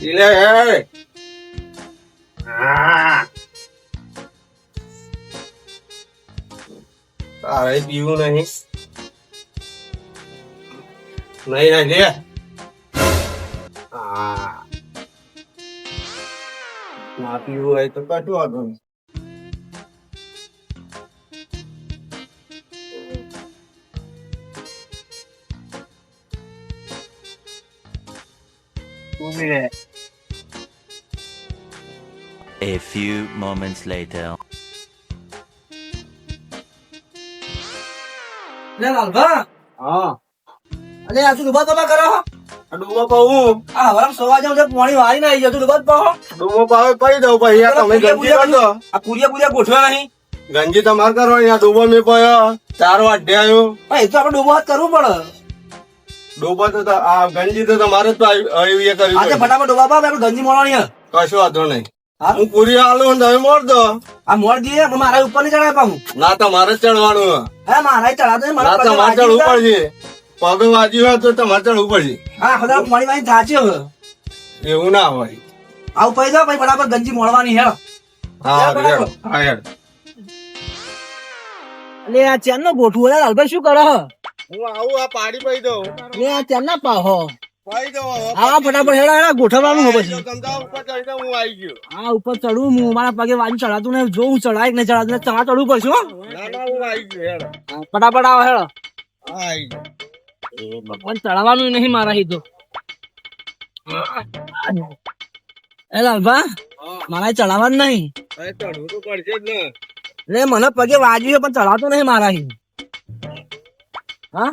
એટલે હે હા તારે પીવું નહીં. નહીં નહીં, લે. ના પીવું હોય તો કશું વાંધો A few moments later. લે લાલભા. હા. અલે આ તું ડૂબા તો કરો આ ડૂબો પાવું આ હવારમાં સવા જાવ પાણી વાળી ના આવી જતું ડૂબા પાહો ડૂબો પાવે પડી દઉં પછી આ તમે ગંજી કરજો આ કુરિયા કુરિયા ગોઠવા નહીં. ગંજી તમારે કરો અહીંયા ડૂબો મેં પડ્યો ચાર વાઢે આવ્યો એ તો આપણે ડૂબો હાથ કરવું પડે. ડૂબો તો આ ગંજી તો તમારે જ તો આવી- એ પડે. ફટાફટ ડૂબા પાવ આપણે ગંજી મળવાની. કશો વાંધો નહીં. હા? પૂરી આલું તમે મોડ દો. આ મોડ દઈએ પણ મારા ઉપર નહીં ચડાય પાછું. ના તમારે ચડવાનું હે. મારા ચડાતો ના તમારે ચડવું પડશે. પગ વાગ્યું હોય તો તમારે ચડવું પડશે. હા ખોદા મારી વાળી થાચે હોય એવું ના હોય. આવું પૈ જાઓ બરાબર ફટાફટ ગંજી મોળવાની હે હા બરાબર. હેડ, હા હેડ. લે આ ચેન નો ગોઠવું લાલભાઈ શું કરો હું? આવું આ પાડી પડી દઉં. લે આ ચેન ના પાહો. હા ફટાફટ હેડા હેડા ગોઠવવાનું પછી. ઉપર ચડી હું મારા પગે વાજુ ચડાતું ને જો હું ચડાય ચડાતું ને ચડા ચડવું પડશે ફટાફટ આવો હેડો. ભગવાન ચડાવવાનું નહીં મારા હિતો. એ લાલભા હા, મારા ચડાવવાનું નહીં. ચડવું તો પડશે જ ને. મને પગે વાજ્યું પણ ચડાવતું નહીં મારા હિત. હા?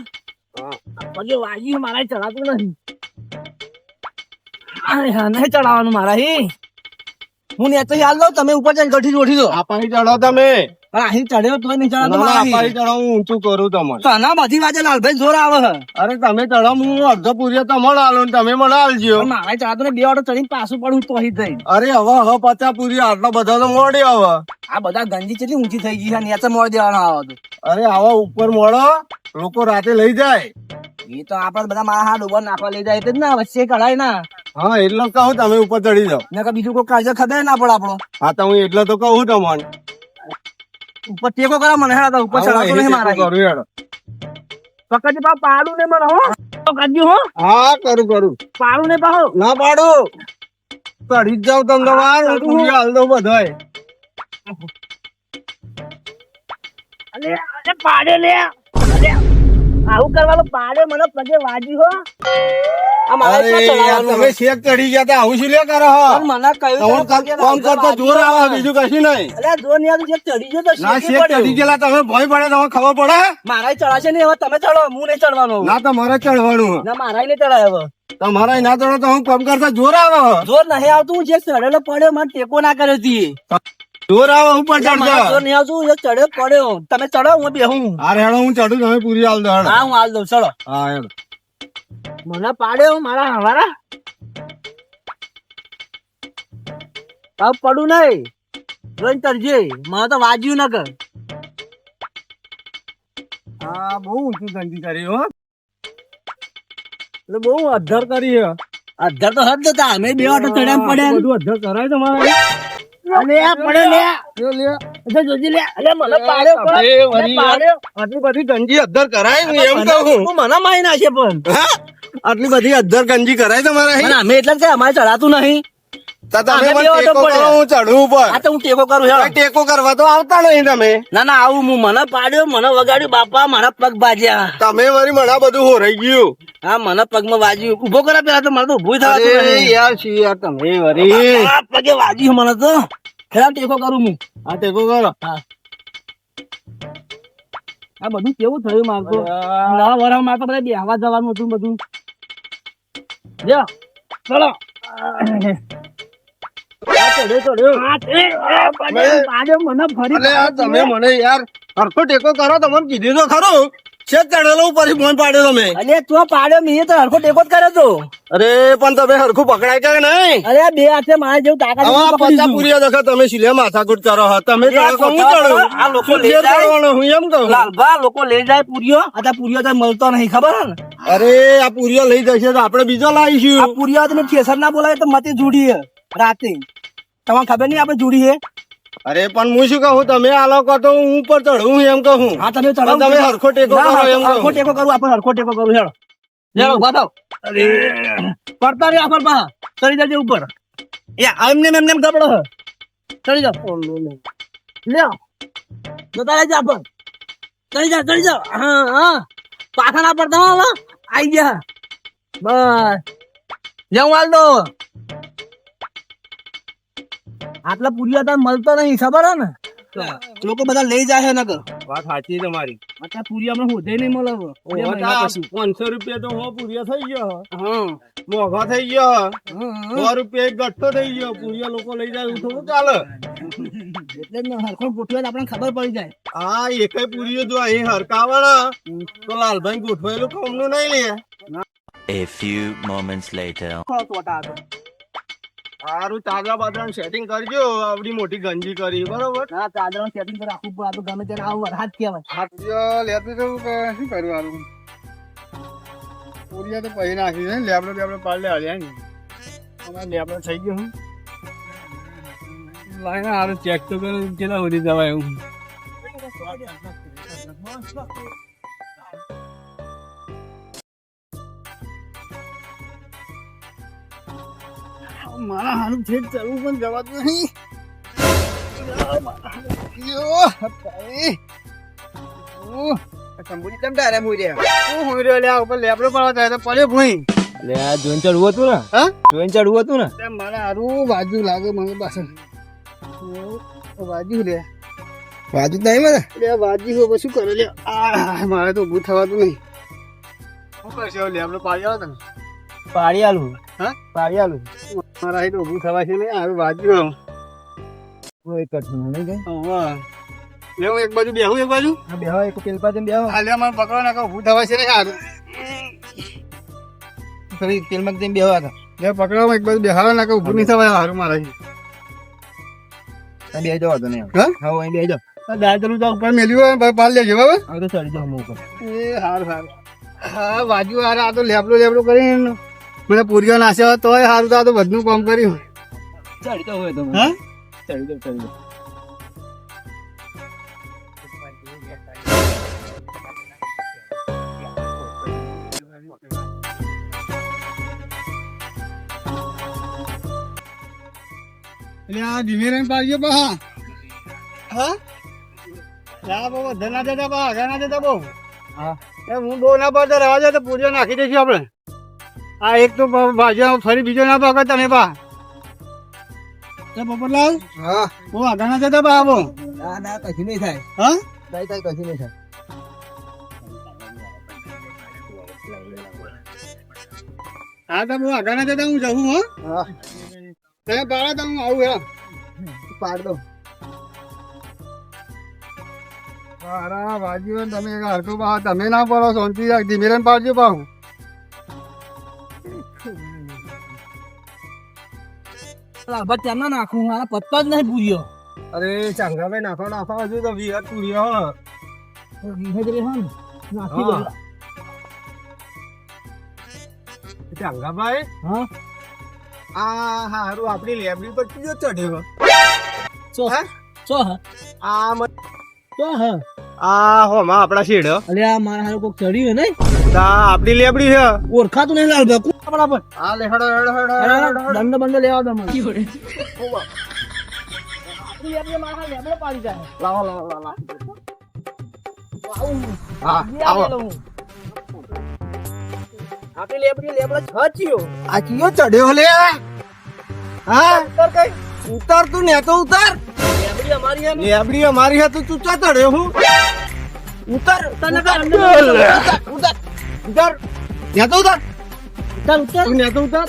હા. પગે વાગ્યું મારા અરે હા નહીં ચડાવવાનું મારા હી હું ને તો હાલ દઉં તમે ઉપર જઈને ગઠી જોઠી દો આ પાણી ચડો તમે. પણ અહીં ચડ્યો તો નહીં ચડો ચડાવતો ના, આ પાણી ચડો હું ઊંચું કરું તમને. તના બધી વાજે લાલભાઈ જોર આવે છે અરે તમે ચડો હું અડધો પૂર્યો તમારે આલો ને તમે મને આલજો મારે મારા બે ઓટો ચડીને પાછું પડું તો થઈ અરે હવે હવે પચાસ પૂર્યો આટલો બધો તો મોડ્યો હવે. આ બધા ગંજી કેટલી ઊંચી થઈ ગઈ છે નેચે મોડ દેવાનો આવો તો. અરે આવા ઉપર મોડો લોકો રાતે લઈ જાય. એ તો આપડે બધા મારા હાથ ઉપર નાખવા લઈ જાય એટલે જ ના વચ્ચે કઢાય ના. હા એટલે કહું તમે ઉપર ચડી જાઓ. નકર બીજું કોઈ કાળજો ખબર ના પડે આપણો. હા તો હું એટલે તો કહું તમને. ઉપર ટેકો કરા મને હેડા ઉપર ચડાવતો નહીં મારા કરું હેડો. પકડજી પા પાડું ને મને હો. તો કરજો હો. હા કરું કરું. પાડું ને પાહો ના પાડું. ચડી જાવ તમ તમાર હું હાલ દો બધાય. અલે અલે પાડે લે. આવું કરવાનું પાડે મને પગે વાજી હો. તમે શેક ચડી ગયા તા આવું શું લે કરો હો? મને કહ્યું તમે તો પગે કામ કરતો જોર આવે બીજું કશું નહીં. ચડી ગયો તો ના શેક ચડી ગયેલા તમે ભય પડે તમે ખબર પડે? મારા ચડાશે નહીં હવે તમે ચડો હું નહીં ચડવાનો ના તમારે ચડવાનું. ના મારા નહીં ચડાય હવે. તમારે ના ચડો તો હું કામ કરતા જોર આવે? જોર નહીં આવતું હું જે ચડેલો પડ્યો મને ટેકો ના કર્યો હતી ચડતો જે પડ્યો. તમે ચડો હું બેહું. અરે હેડો હું ચડું તમે પૂરી હાલ દો હા હું હાલ દઉં ચડો હા હેડો. મને પાડ્યો મારા હવારા. તાવ પડું નહીં. જોઈને ચડજે મને તો વાજ્યું ના કર હા બહુ ઊંચું ગંજી કરી હો. એટલે બહુ અધર કરી અધર તો હદ હતા અમે બે ઓટો ચડ્યા પડ્યા બધું અધર કરાય તમારે. અલે પડે લે લ્યો, લ્યો. એટલે જોજી લે અલે મને પાડ્યો પણ. એ વળી મને પાડ્યો. આટલી બધી ગંજી અધર કરાય ને એમ કહું. હું મને મારી નાખે પણ. આટલી બધી અધર ગંજી કરાય તમારે અમે એટલે જ અમારે ચડાતું નહીં. ટેકો કરો પડ્યા. હું ચડું ઉપર આ તો હું ટેકો કરું ટેકો કરવા તો આવતા નહીં તમે. ના ના આવું હું મને પાડ્યો મને વગાડ્યો. બાપા મારા પગ બાજ્યા. તમે વળી મને બધું હોરાઈ ગયું. હા મને પગમાં વાજ્યું. ઊભો કરે પેલા તો મને તો ઉભું થવાતું યાર તમે વળી પગે વાજ્યું મને તો. ખેલા ટેકો કરું હું. હા ટેકો કરો. હા. આ બધું કેવું થયું મારું તો? નવા વરા માં તો બધા બેહવા જવાનું હતું બધું. જો ચલો. મને ફરી તમે મને યાર હરખો ટેકો કરો તમને કીધું તો ખરું. છે ચડેલો પછી ફોન પાડ્યો તમે અરે તું પાડ્યો મેં તો હરખો ટેકો જ કર્યો તો. અરે પણ તમે હરખું પકડાય કે નહીં? અરે બે હાથે મારા જેવું તાકાત હવે પચા. પૂરી દેખો તમે સિલે માથાકૂટ કરો હા. તમે આ ચડો હું પચાસ આ લોકો લઈ જાય? હું એમ કહું. લાલભા લોકો લઈ જાય પૂરીઓ આ પૂરીઓ તો મળતો નહીં ખબર ને? અરે આ પૂરીઓ લઈ જશે તો આપણે બીજો આ લાવીશું પૂરીઓ તમે ઠેસર ના બોલાવે તો મતે જુડી હે રાતે. તમને ખબર નહીં આપણે જુડી હે અરે પણ હું શું કહું? તમે આ લોકો તો હું ઉપર ચઢું એમ કહું. હા તમે ચઢો. તમે હરખો ટેકો કરો એમ હરખો ટેકો કરું આપણે હરખો ટેકો કરું હેડો. હેડો થાવ અરે પડતા રે આપણ પા ચડી જજે ઉપર. એ એમને એમ ગબડો હે? ચડી જા લે જતા રહેજે આપણ ચડી જા ચડી જા હા હા. પાછા ના પડતા હો હવે આઈ ગયા. બસ. જેવું હાલ દો આટલા પૂરી તો મળતો નહીં ખબર હે ને? લોકો બધા લઈ જાય છે નકર. વાત સાચી તમારી. અત્યારે પૂરી આપણે હોદે નહીં મળે. પાંચસો રૂપિયા તો હો પૂરીઓ થઈ ગયો. હા. મોઘો થઈ ગયો. સો રૂપિયા એક ગઠ્ઠો થઈ ગયો. પૂરિયા લોકો લઈ જાય એવું થોડું ચાલે. એટલે ને હરખો ગોઠવે આપણને ખબર પડી જાય. હા એકે પૂરીઓ જો અહીં હરકાવાના તો લાલભાઈ ગોઠવાયેલું કોમનું નહીં લે. A few moments later. સારું તાજા બાદરા સેટિંગ કરજો આવડી મોટી ગંજી કરી બરોબર? હા ચાદરનું સેટિંગ રાખવું પડે. આ તો ગમે ત્યારે આવું વરસાદ કહેવાય. પૂરીઓ લેતો જવું કે શું કરવાનું પૂરીઓ તો પહી નાખી છે લેબડો લેબડો પાડી હાલ્યા ને અમારે લેબડો થઈ ગયો હું. લાઈને હારું ચેક તો કરો કેટલા સુધી જવાય એવું મારા હારું છે ચડવું પણ જવાતું નહીં. શંભુજી કેમ ડાયરા ઉપર લેબડો પડવા જાય તો પડ્યો ભૂઈ લે આ જોઈન ચડવું હતું ને હા જોઈન ચડવું હતું ને મારા હારું બાજુ લાગે મને પાછળ બાજુ રે વાજુ નહીં. મને લે બાજુ હો પછી કરે લે આ મારે તો ઊભું થવાતું નહીં શું કરશે લેબડો પાડી આવો તમે. પાડી આલું હા? પાડી આલું મારા તો ઊભું થવા છે નહીં હારું બાજુ કોઈ કઠણ નહીં ગઈ હા લેવું એક બાજુ બેહું એક બાજુ. હા બેહો એક પેલ પાસે બેહો. હાલે મને પકડો ના ઊભું થવા છે ને યાર ફરી પેલમાં જઈને બેહો આગળ. લે પકડો એક બાજુ બેહાડો ના ઊભું નહીં થવા હારું મારા આ બે જાવ તો નહીં હા? હા અહીં બે જાવ દાદરું તો ઉપર મેલ્યું હોય પાલ લેજો બરાબર? હવે તો ચડી જાવ હું ઉપર. એ સારું સારું હા બાજુ હારે આ તો લેબલો લેબલો કરીને. મને પૂરીઓ નાસ્યો હોય તોય સારું તો બધું કામ કર્યું ચડી તો હોય તો. હા? ચડી જાઓ ચડી એટલે આ ધીમે રહીને પાડજો બા. હા? ના બહુ વધારે ના જતા બા આગળ ના જતા બહુ. હા. એ હું બહુ ના પાડતો રહેવા જાય તો પૂરીઓ નાખી દઈશું આપણે. આ એક તો બાજુ ફરી બીજો ના પકડ તમે બા. પોપટલાલ હા. બહુ આગળ ના જતા બા ના ના કશું નહીં થાય. હા? નહીં થાય કશું નહીં થાય. હા તો હું આગળ ના જતા હું જવું હો હા. તે બાળા તો હું આવું હા પાડ દો. મારા બાજુ તમે એક હરખું બા તમે ના પડો શાંતિ રાખ ધીમે પાડજો પાહું લાલભા ત્યાં ના નાખું મારા પત્તા જ નહીં પૂર્યો અરે ચાંગાભાઈ નાખો નાખો હજુ તો વિહત પૂર્યો હો. રે હન નાખી દે હા. ચાંગાભાઈ હા. આ હારું આપણી લેબડી પર કીધો ચડ્યો ચો હા? ચો હા? આ મત ચો હા? આ હોમાં આપડા શેડ. અલ્યા મારા હારું કોક ચડ્યું નહીં? આ આપણી લેબડી છે. ઓળખાતું નહીં લાલભા કોણ આપણા? પર આ લે હડો હડો હડો. દંડ બંડ લેવા દો મને. લેબડે મારા લેબડે પાડી જાય. લાવો લાવો લાવો. હા આવો. આપણી લેબડી લેબડે છચ્યો આ કયો ચડ્યો લે હા? ઉતર કઈ? ઉતાર તું ને તો ઉતાર. લેબડી અમારી હે લેબડી અમારી હતી તું ચા ચડ્યો હું. ઉતર તને ઉતાર. ઉતાર. ને તો ઉતાર. ઉતાર ઉતાર. તું તો ઉતાર.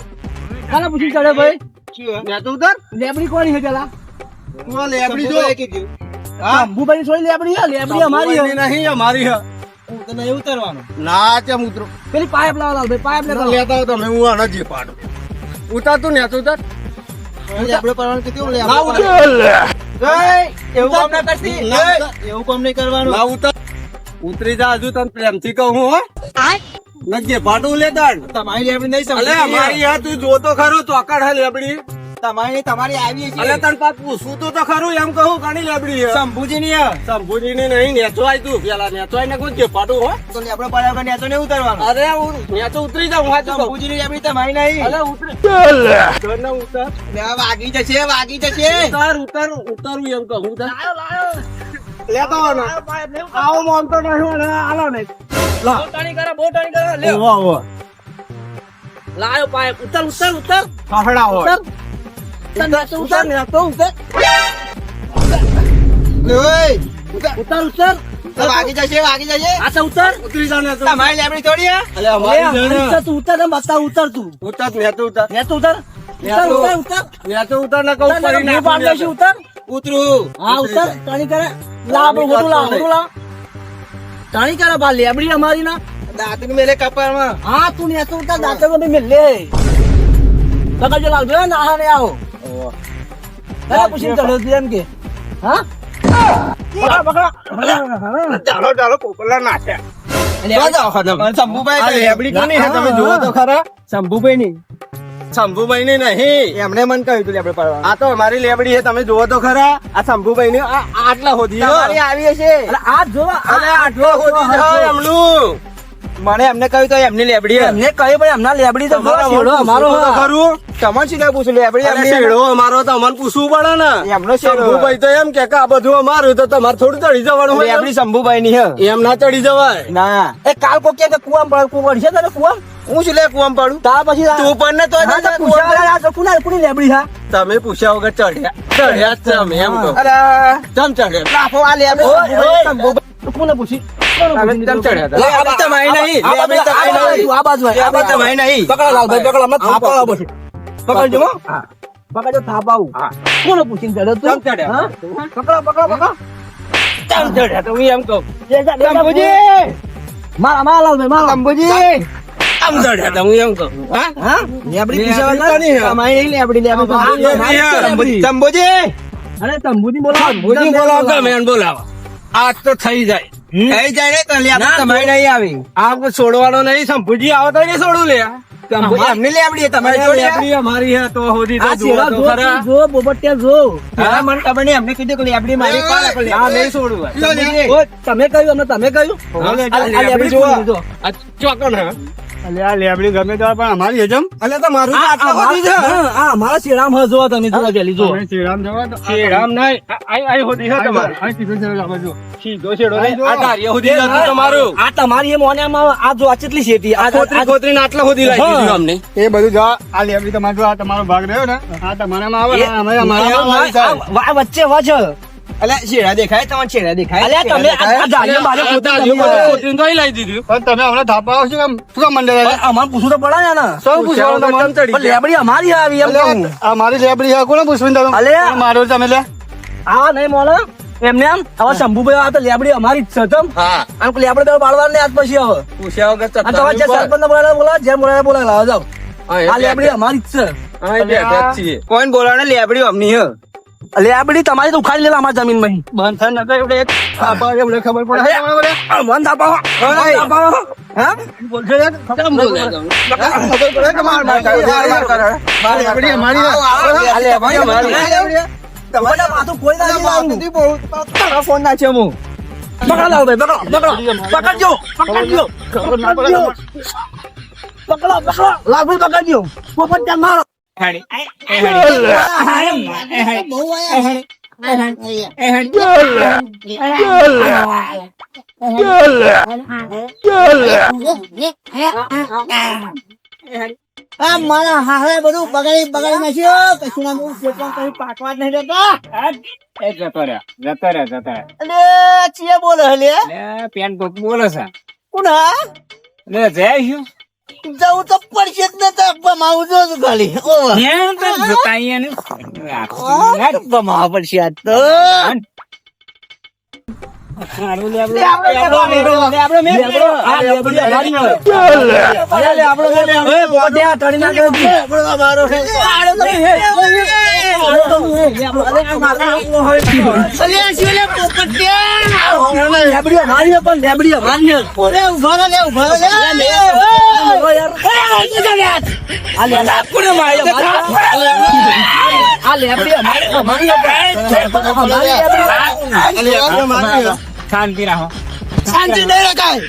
કાલે પૂછી ચડે ભાઈ? ને તો ઉતાર. લેબડી કોની હે પેલા? તું લેબડી જો. હા? શંભુભાઈ સોય લેબડી હે? લેબડી અમારી હે. નહીં અમારી હે. તો ઉતરવાનું? ના તેમ ઉતરો. પેલી પાઇપ લાવ લાવ ભાઈ પાઇપ લેતા લેતા હતા તમે હું આના જે પાડું. ઉતારતું ને તો ઉતાર. આપણે પરવાનું કીધું લે ના ઉતાર. એવું કામ ના કરતી. ના. એવું કામ નહીં કરવાનું. ના ઉતાર. ઉતરી જા હજુ તને પ્રેમથી કહું હું નજે લે લેતા તમારી લેબડી નહીં અલે અમારી આ તું જોતો ખરો ચોકડ હે લેબડી. તમારી તમારી આવી અલે તને પાછ પૂછું તો તો ખરું એમ કહું ઘણી લેબડી હે? શંભુજી ની સંભુજી ની નહીં નેચવાય તું. પેલા નેચવાય ને કોણ જે પાડું હો. તો લેબડો પડ્યા વગર નેચો નહીં ઉતરવાનું. અરે હું નેચો ઉતરી જાઉં હા સંભુજી ની લેબડી તમારી નહીં. અલે ઉતરી. ઘરના ઉતાર વાગી જશે વાગી જશે. ઉતર ઉતર ઉતરું એમ કહું ઉતાર. લેતા આવો ને આવો માનતો નહીં અને આલો ને બોટાણી કરે બોટાણી કરે લે ઓવા ઓવા લાયો પાઇપ ઉતર ઉતર ઉતર. ફાફડા હોય. ઉતર. ઉતર ઉતર ને તો ઉતર. ઉતર ઉતર. વાગી જશે વાગી જશે. આ તો ઉતર. ઉતરી જા ને તો તમારી લેબડી થોડી હે? અલે અમારી જણ તું ઉતર ને બતા ઉતર તું. ઉતર ને તો ઉતર. ને તું ઉતર ઉતર ઉતર ઉતર. ને તો ઉતર ને કહું ઉતર, પડી ને પાડ દઈશું, ઉતર. ઉતરું. હા ઉતર. ટાણી કરે. લા આપણું ખોટું લા ખોટું લા ટાણી કરે બા લેબડી અમારી ના. દાંતની મેલે કપાળમાં હા તું ને તું ઉતર દાંત તો મેં લે પકડજો લાલ ભાઈ ના ને આવો. અરે પૂછીને ચલો એમ કે. હા? પકડ પકડ. ચાલો ચાલો પોપલા નાખ્યા શંભુભાઈ લેબડી કોની હે તમે જુઓ તો ખરા. શંભુભાઈ ની શંભુભાઈ ની નહીં. એમને મન કહ્યું તું લેબડે પડવા આ તો અમારી લેબડી છે તમે જોવો તો ખરા. આ શંભુભાઈ ની આટલા હોધી આવી હશે. આ જો આટલો હોધી એમનું. મને એમને કહ્યું તો એમની લેબડી એમને કહ્યું પણ એમના લેબડી તો અમારો ખરું? તમને શું ના પૂછું લેબડી શેડો અમારો તો અમને પૂછવું પડે ને. એમનો શંભુભાઈ તો એમ કે આ બધું અમારું તો તમારે થોડું ચડી જવાનું લેબડી શંભુભાઈ ની હે. એમ ના ચડી જવાય. ના. એ કાલ કોક કે કુવા પડશે તને કુવામ હું શું લે કુવામ પાડું તા પછી તું પણ ને તો પૂછ્યા કુના કુની લેબડી હા તમે પૂછ્યા વગર ચડ્યા ચડ્યા તમે એમ કહો અરે ચમ ચડ્યા લાફો આ લેબડી કોને પૂછી પકડજો હો પકડજો થાપા આવું કોને પૂછીને ચડ્યો તું ચડ્યા? પકડો પકડો પકડો ચમ ચડ્યા તો હું એમ કહું મારા મારા લાલભાઈ મારા શંભુજી ચમ ચડ્યા તો એમ કહું. હા? હા? લેબડી લેબડી પૂછ્યા કોની નહીં લેબડી લેબડી લેબડી. હે. શંભુજી શંભુજી અરે શંભુજી બોલો ભુજી બોલાવો ગમે એને બોલાવો. આ તો થઈ જાય. થઈ જાય ને તો લેબડી ના, નહીં આવી. આ છોડવાનો નહીં. સંભુજી આવો તો નહીં છોડું લે. એમની લેબડી તમારી જોડે? લેબડી અમારી હે તો હોદી તો આ તો ખરા. જો બોબટિયા જો હા? મને ખબર નહીં એમને કીધું કે લેબડી મારી કોણ આપે નહીં છોડવું તમે કહ્યું અમને તમે કહ્યું. આ- આ લેબડી લેબડી જુઓ. કોની જો? ચોકન હે. અલે આ લેબડી ગમે તો પણ અમારી હજમ. અલે તો મારું આ- આટલા છે હા, આ અમારા શેરામ હે જો તમે જો પેલી જો શ્રીરામ જવા તો શ્રીરામ નહીં. આ- આ આ હોદી છે તમારે. આ સીધો છેડો લાવો છો. સીધો છેડો નહીં. આ ધારિયા હોદી જતું તમારું. આ તમારી એ મોનેમાં આ જો આ ચેટલી શેતી? આ ને આટલા હોદી દીધું અમને. એ બધું જો આ લેબડી તમારો જો આ તમારો ભાગ રહ્યો ને આ તમારામાં આવે ને અમારી વચ્ચે વચ અલે દેખાય? તમારે શેરા દેખાય? અલે તમે આ- આ ધારીઓ બારીઓ આ ખોતી ધારિયું તમે બધું ખોતરીને તો અહીં દીધું. પણ તમે હમણાં થાપા આવશો કેમ? શું મંડળ અમારે પૂછવું તો પડે ને સૌ પૂછવાનું તમારે? પણ લેબડી અમારી આવી એમ મારી લેબડી કોને પૂછવું તમે? અલે. કોને તમે લે? આ નહીં મોને એમને આમ હવે શંભુભાઈ આ તો લેબડી અમારી જ છે તમ. હા. આમ લેબડી તો બાળવા ને આજ પછી હવે પૂછ્યા વગર તમારે જે સરપંચ બોલાવે બોલાવે. જેમ બોલાવે બોલાવે લાવો જાઓ. આ લેબડી અમારી જ છે. હા. કોણ બોલાવે લેબડી અમની હે. લેબડી તમારી તો ઉખાડી લેલા અમારી જમીનમાં બંધ થાય એટલે એક થાપા આવે ખબર પડે. બંધ મન બંધ થાપાવો હા. ખબર પડે કે માર માર કરે. મારી. આ તમારે કોઈ ના મારું ફોન હું. પકડ ભાઈ પકડો પકડો. પકડજો પકડજો. પકડજો. પકડો પકડો. લાવ પકડજો. પોપટ મારો હાહરે બધું બગાડી બગાડી નાખ્યો કશું ના શેતવા કઈ પાકવા જ નહીં દેતા એ જતો રહ્યા, જતો રહ્યા, જતો રહ્યા. અલે ચીએ બોલે હલે પેન બોલે છે. કુના લે, જય શું? જવું તો પડશે જ ને તો બમાવું જો ખાલી. ઓહ. આ તો. જતા લેબડી અમારી અમારી તો શાંતિ રાખો. શાંતિ નહીં રખાય.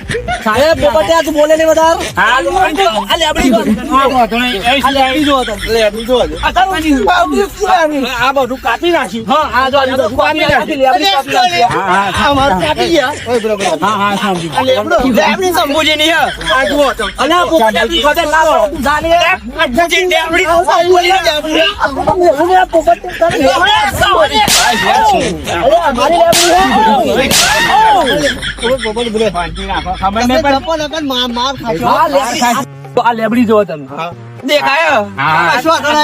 પોપટિયા તું બોલે નહીં વધાર? આ બધું કાપી નાખ્યું. અમારું કાપી ગયા. હા હા શાંતિ લેબડી સંભોજી નહીં હે. આ જુઓ તો અલ્યા પોપટિયા તું ખબર ના પડે. જાને અલ્યા પોપટિયા તને અલ્યા મારી લેબડી હે. શાંતિ રાખો ખબર તમે નહીં પડે ગપ્પો નકર માર માર ખાશો. આ લેબડી આ લેબડી જોવો તમે દેખાય હા કશો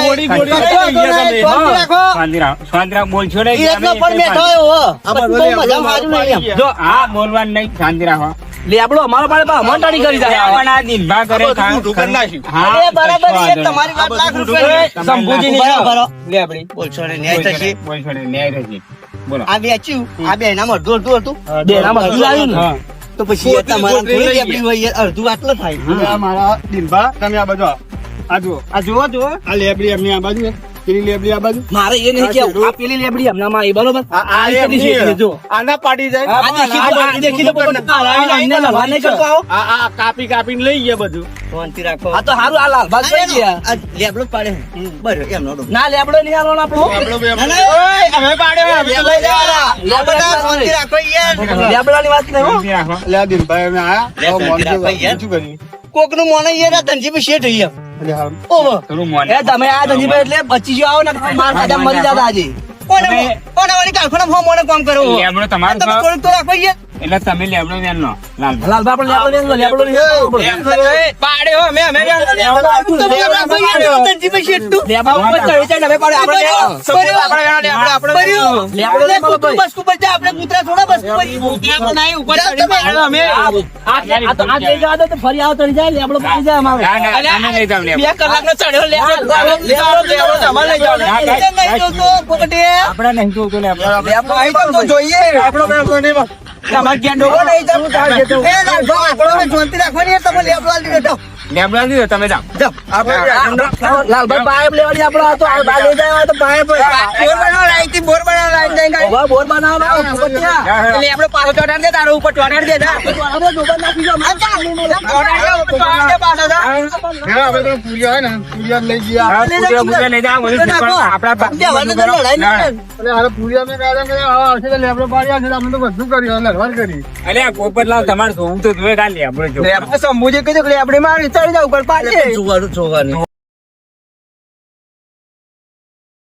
ગોળી કશો વાંધો નહીં. શાંતિ રાખો. શાંતિ રાખો શાંતિ રાખો બોલશો નહીં ઈ એકલો પણ બેઠો હોય હો. બહુ મજા મારું નહીં જો હા બોલવાનું નહીં શાંતિ રાખો લેબડો અમારો પાડે પા કરી જાય પણ આ દિનભા કરે હા બરાબર એ તમારી વાત લાખ રૂપિયાની. સંભોજી બરો, બરો. લેબડી. બોલશો ને, ન્યાય થશે. બોલશો નહીં ન્યાય થશે બોલો આ વેચ્યું આ બે નામ અડધું અડધું. હતું બે નામ અડધું આવ્યું ને તો પછી તમારા થોડી લેબડી હોય અડધું આટલો થાય. આ મારા દિલભા તમે આ બાજુ આવો. આ જુઓ આ જુઓ જુઓ. આ લેબડી એમની આ બાજુ છે. પેલી લેબડી આ બાજુ? મારે એ નહીં કેવું. આ પેલી લેબડી હમણાં માં એ બરોબર? આ પેલી છે. જો. આના પાડી જાય. આ દેખી દેખી લાવીને અમને લડવા નહીં કરતો આવો. આ આ કાપી કાપીને લઈ ગયા બધું. શાંતિ રાખો. આ તો હારું આ લાલ બાદ પડી ગયા. આ લેબડો પાડે બરાબર એમનો. ના લેબડો નહીં આલો આપણો. ના, ના, ઓય, અમે પાડે લઈ જવાના. લેબડા, શાંતિ રાખો યાર. લેબડાની વાત નહીં હો. શાંતિ દિન ભાઈ અમે આયા લે, હવે મોન યાર. ધનજી પે શેઠ થઈ એમ. એટલે હા. ઓહો. એ તમે આ ધંધીભાઈ એટલે બચી ગયો આવો ને માર ખાધા મરી જાતા આજે કોને કોને વળી કારખાના માં મોને કામ કરો? તમારે તો યાર. એટલે તમે લેબડો વેનનો લાલ લાલબા આપણે લેબડો નો લેબડો નહીં પાડ્યો અમે મે તમે એમ રાખો યાર, લેબડો પર ચડે તું. ચડી હવે પડે આપણે બર્યો. બર્યો. લેબડો લે, નહીં મળો બસ ઉપર જા, આપણે કૂતરા થોડા બસ ઉપર. કૂતરા પણ આય ઉપર ચડી તમે. આ આ તો આ જઈ જવા દો તો ફરી આવો તો જાય લેબડો પડી જાય અમારે ના ના અમે લઈ જાવ લેબડો બે કલાકનો ચડ્યો લેબડો. લેબડો લેબડો તમારે લઈ જાવ નહીં જોતો, પોપટીએ? આપણે નહીં જોતો લેબડો લેબડો આઈ તો જોઈએ. તમારે ક્યાં ડોબો નહીં જવું? એ લાલભા, આપણો શાંતિ રાખવાની તમે લેબડો આલી દેજો. લેબડો તમે જાઓ. જાઓ. આપણે લાલભાઈ પાઇપ લેવાની આપણો આ તો આ બા જાય તો પાઇપ બોર બનાવો, લાઈનથી બોર બનાવો, લાઈન જઈને ગાડી. હવે બોર બનાવવાનો ફોકટિયા લેબડો પાછો ચડાડી દે, તારો ઉપર ચડાડી દે, જા. આપણે ડોબા નાખી દો આ જા, ચડાડી દે, ઉપર ચડાડી દે પાછો, જા. હવે તો પૂજા ને પૂજા લઈ ગયા પૂજા પૂજા લઈ જાઓ બધું આપણા પા- જવાનું લડાઈ ના. નહીં. પૂજા મેં કાઢ્યા કે આવા આવશે તો પાડી આવશે તો તો બધું કર્યું લડવાર કરી. અલ્યા પોપટલાલ તમારે જોવું તો જોઈએ કાલે લેબડો જો લેબડો કીધું કે લેબડી મારી ચડી જાવ ઉપર પાડી દે.